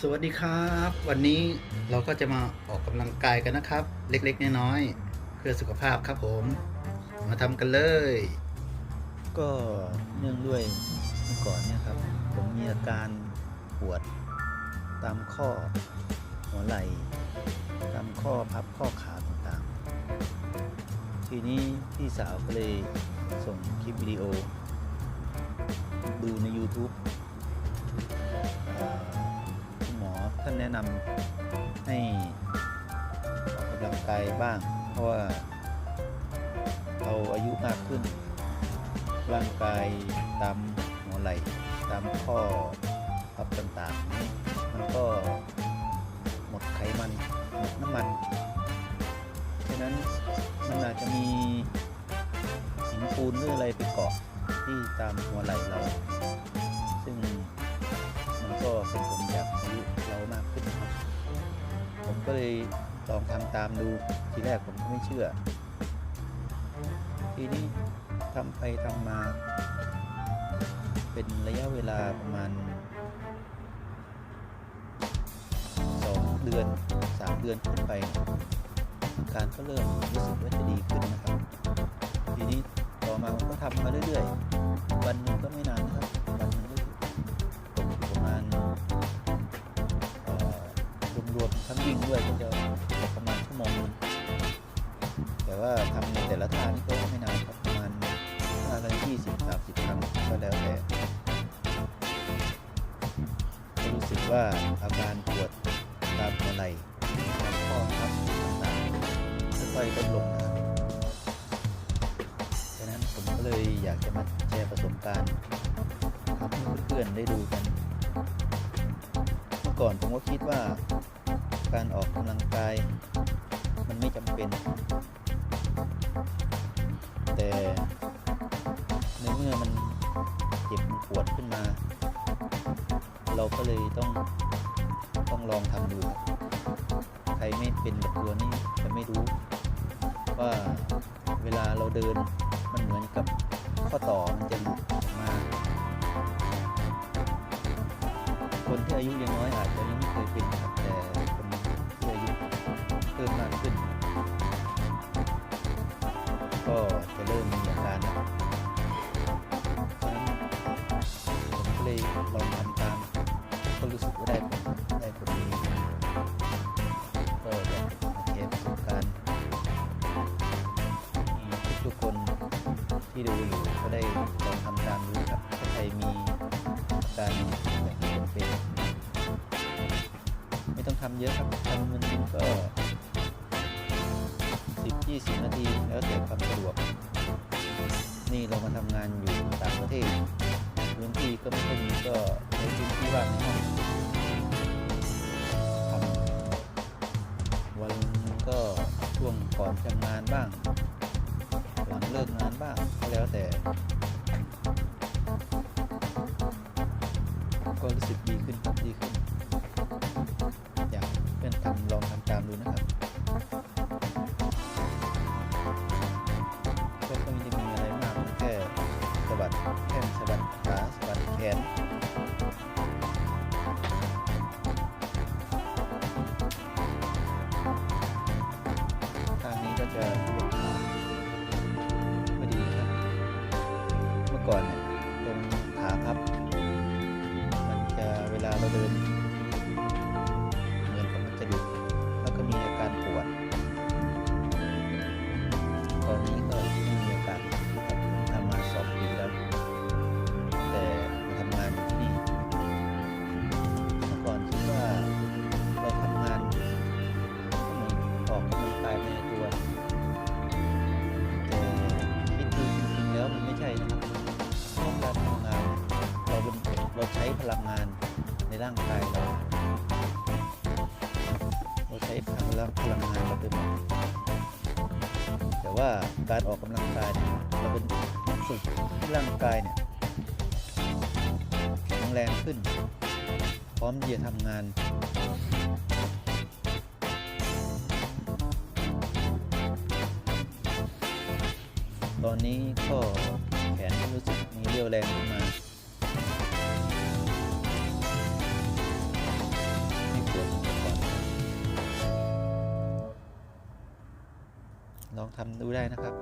สวัสดีครับ วันนี้เราก็จะมาออกกำลังกายกันนะครับ เล็กๆน้อยๆเพื่อสุขภาพครับผม มาทำกันเลย ก็เนื่องด้วยเมื่อก่อนเนี่ยครับ ผมมีอาการปวดตามข้อหัวไหล่ตามข้อพับข้อขาต่างๆ ทีนี้พี่สาวก็เลยส่งคลิปวิดีโอ ดูใน YouTube ท่านแนะนำให้ออกกำลังกายบ้าง เพราะว่าเราอายุมากขึ้น ร่างกายตามหัวไหล่ตามข้อพับต่างๆ มันก็หมดไขมัน หมดน้ำมันฉะนั้นมันอาจจะมีหินปูนหรืออะไรไปเกาะที่ตามหัวไหล่เรา ซึ่ง ก็เป็นผลจากอายุเรามากขึ้นครับ ผมก็เลยลองทำตามดูทีแรกผมก็ไม่เชื่อ ทีนี้ทำไปทำมา เป็นระยะเวลาประมาณสองเดือนสามเดือนขึ้นไป การก็เริ่มรู้สึกว่าจะดีขึ้นนะครับ ทีนี้ต่อมาผมก็ทำมาเรื่อยๆ วันนึงก็ไม่นานนะครับ ทั้งวิ่งด้วยก็จะตกประมาณชั่วโมงนึงแต่ว่าทำในแต่ละท่านี่ก็ไม่นานครับประมาณท่าละยี่สิบสามสิบครั้งก็แล้วแต่รู้สึกว่าอาการปวดตามหัวไหล่ข้อพับต่างๆค่อยๆลดลงนะครับฉะนั้นผมก็เลยอยากจะมาแชร์ประสบการณ์ทำให้เพื่อนๆได้ดูกันเมื่อก่อนผมก็คิดว่า การออกกำลังกาย มันไม่จำเป็น แต่ในเมื่อมันเจ็บมันปวดขึ้นมา เราก็เลยต้องต้องลองทำดูครับใครไม่เป็นแบบตัวนี้จะไม่รู้ว่าเวลาเราเดินมันเหมือนกับข้อต่อมันจะหลุดออกมา คนที่อายุยังน้อยอาจจะยังไม่เคยเป็นครับ เพิ่มมากขึ้น ก็จะเริ่มมีอาการแล้วเพราะฉะนั้นผมก็เลยลองทำตามก็รู้สึกว่าได้ผลได้ผลดีก็อยากมาแชร์ประสบการณ์ให้ทุกๆคนที่ดูอยู่ก็ได้ลองทำตามดูครับถ้าใครมีอาการแบบที่ผมเป็นไม่ต้องทำเยอะครับทำมันก็ สิบยี่สิบนาที แล้วแต่ความสะดวก นี่เรามาทำงานอยู่ต่างประเทศ พื้นที่ก็ไม่ค่อยมีก็ในพื้นที่ว่างในห้องทำวันก็ช่วงก่อนทำงานบ้าง หลังเลิกงานบ้างก็แล้วแต่ ก็รู้สึกดีขึ้นครับดีขึ้น อยากเพื่อนทำลองทำตามดูนะครับ นทางนี้ก็จะยกขาก็ดีครับ เมื่อก่อนเนี่ยตรงขาพับ มันจะเวลาเราเดิน เราใช้พลังพลังงานเราไปหมดแต่ว่าการออกกำลังกายเนี่ยเราเป็นฝึกให้ร่างกายเนี่ยแข็งแรงขึ้น พร้อมที่จะทำงานตอนนี้ก็แขนรู้สึกมีเรี่ยวแรงขึ้นมา ทำดูได้นะครับ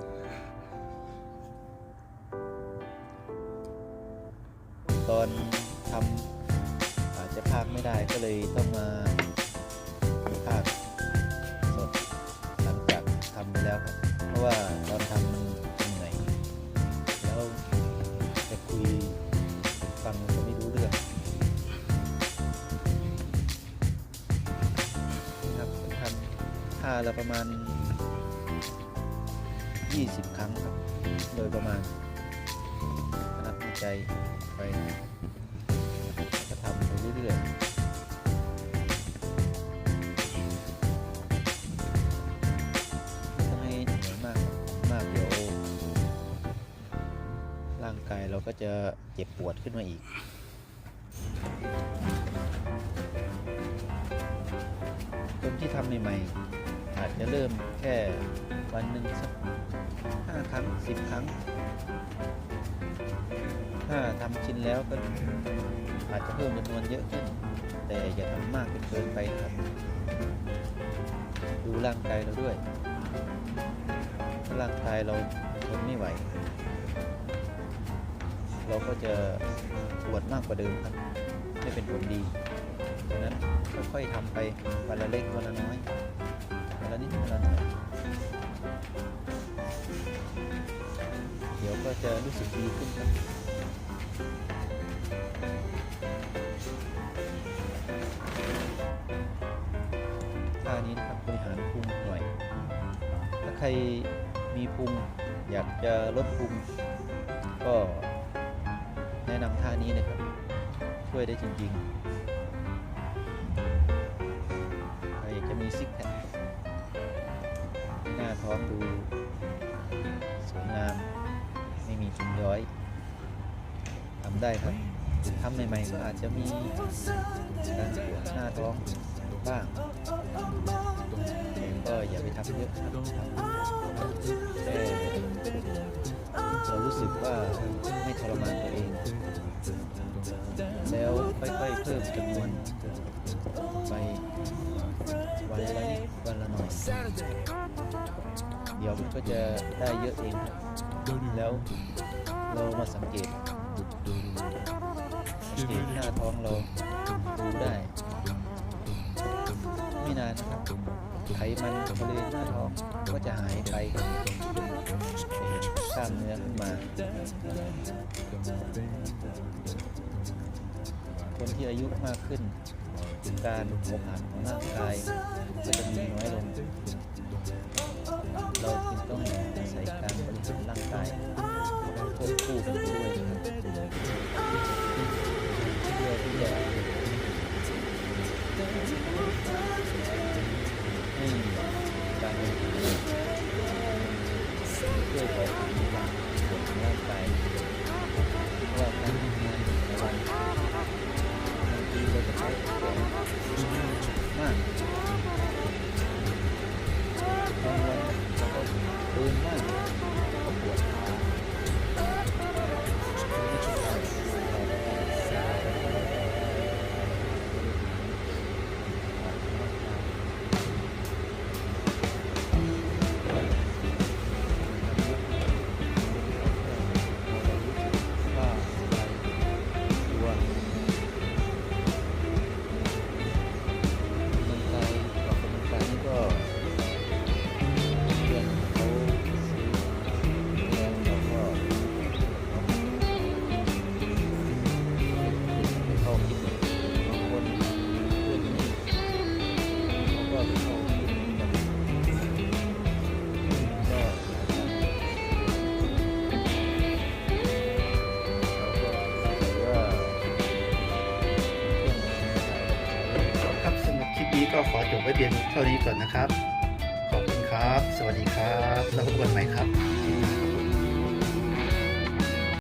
ตอนทำอาจจะพากไม่ได้ก็เลยต้องมาพากสดหลังจากทำไปแล้วครับ เพราะว่าตอนทำมันเหนื่อยแล้วจะคุยฟังก็ไม่รู้เรื่องนะครับผมทำท่าละประมาณ 20 ครั้งครับ โดยประมาณนับในใจไปจะทำไปเรื่อยๆต้องให้เหนื่อยมากมากเดี๋ยวร่างกายเราก็จะเจ็บปวดขึ้นมาอีกคนที่ทำใหม่ๆอาจจะเริ่มแค่วันหนึ่งสัก ห้าครั้งสิบครั้ง ถ้าทำชินแล้วก็อาจจะเพิ่มจำนวนเยอะขึ้น แต่อย่าทำมากจนเกินไปครับ ดูร่างกายเราด้วยร่างกายเราทนไม่ไหว เราก็จะปวดมากกว่าเดิมครับไม่เป็นผลดีฉะนั้นค่อยๆทำไปวันละเล็กวันละน้อยวันละนิดวันละหน่อย เดี๋ยวก็จะรู้สึกดีขึ้นครับท่านี้นะครับบริหารพุงหน่อย ถ้าใครมีพุงอยากจะลดพุงก็แนะนำท่านี้นะครับ ช่วยได้จริงๆ ใครอยากจะมีซิกแพคหน้าท้องดู สวยงาม ไม่มีจุงย้อยทำได้ครับทำใหม่ๆก็อาจจะมีการปวดหน้าท้องบ้างแต่ก็อย่าไปทำเยอะครับแค่เรารู้สึกว่าไม่ทรมานตัวเอง แล้วค่อยๆเพิ่มจำนวนไปวันละนิดวันละหน่อย เดี๋ยวมันก็จะได้เยอะเองครับแล้วเรามาสังเกตสังเกตหน้าท้องเราดูได้ไม่นานนะครับไขมันบริเวณหน้าท้องก็จะหายไปกล้ามเนื้อขึ้นมา คนที่อายุมากขึ้น การเผาผลาญของร่างกายก็จะมีน้อยลง เราจึงต้องอาศัยการบริหารร่างกายควบคู่ ก็ขอจบไว้เพียงเท่านี้ก่อนนะครับ ขอบคุณครับ สวัสดีครับ แล้วพบกันใหม่ครับ